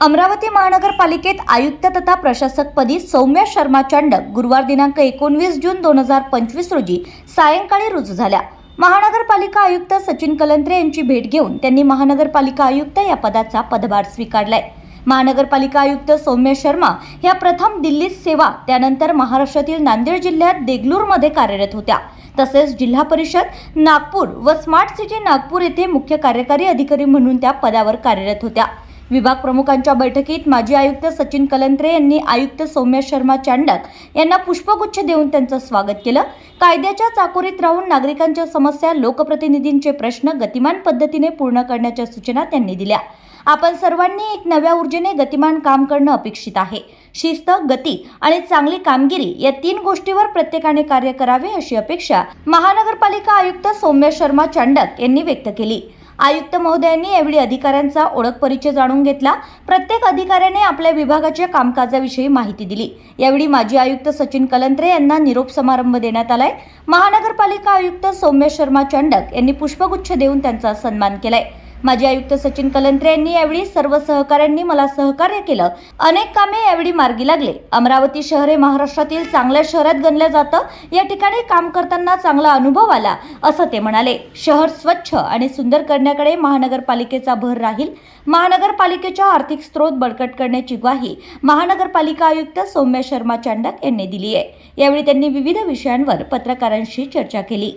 अमरावती महानगरपालिकेत आयुक्त तथा प्रशासकपदी सौम्या शर्मा चांडक गुरुवार दिनांक एकोणवीस जून दोन हजार पंचवीस रोजी सायंकाळी रुजू झाल्या. महानगरपालिका आयुक्त सचिन कलंत्रे यांची भेट घेऊन त्यांनी महानगरपालिका आयुक्त या पदाचा पदभार स्वीकारलाय. महानगरपालिका आयुक्त सौम्य शर्मा ह्या प्रथम दिल्लीत सेवा त्यानंतर महाराष्ट्रातील नांदेड जिल्ह्यात देगलूरमध्ये कार्यरत होत्या. तसेच जिल्हा परिषद नागपूर व स्मार्ट सिटी नागपूर येथे मुख्य कार्यकारी अधिकारी म्हणून त्या पदावर कार्यरत होत्या. विभाग प्रमुखांच्या बैठकीत माजी आयुक्त सचिन कलंत्रे यांनी आयुक्त सौम्य शर्मा चांडक यांना पुष्पगुच्छ देऊन त्यांचं स्वागत केलं. कायद्याच्या चाकोरीत राहून नागरिकांच्या समस्या लोकप्रतिनिधींचे प्रश्न गतिमान पद्धतीने पूर्ण करण्याच्या सूचना त्यांनी दिल्या. आपण सर्वांनी एक नव्या ऊर्जेने गतिमान काम करणं अपेक्षित आहे. शिस्त गती आणि चांगली कामगिरी या तीन गोष्टीवर प्रत्येकाने कार्य करावे अशी अपेक्षा महानगरपालिका आयुक्त सौम्य शर्मा चांडक यांनी व्यक्त केली. आयुक्त महोदयांनी यावेळी अधिकाऱ्यांचा ओळख परिचय जाणून घेतला. प्रत्येक अधिकाऱ्याने आपल्या विभागाच्या कामकाजाविषयी माहिती दिली. यावेळी माजी आयुक्त सचिन कलंत्रे यांना निरोप समारंभ देण्यात आलाय. महानगरपालिका आयुक्त सौम्य शर्मा चांडक यांनी पुष्पगुच्छ देऊन त्यांचा सन्मान केलाय. माजी आयुक्त सचिन कलंत्रे यांनी यावेळी सर्व सहकाऱ्यांनी मला सहकार्य केलं. अनेक कामे यावेळी मार्गी लागले. अमरावती शहर हे महाराष्ट्रातील चांगल्या शहरात गणलं जातं. या ठिकाणी काम करताना चांगला अनुभव आला असं ते म्हणाले. शहर स्वच्छ आणि सुंदर करण्याकडे महानगरपालिकेचा भर राहील. महानगरपालिकेच्या आर्थिक स्रोत बळकट करण्याची ग्वाही महानगरपालिका आयुक्त सौम्य शर्मा चांडक यांनी दिली आहे यावेळी त्यांनी विविध विषयांवर पत्रकारांशी चर्चा केली.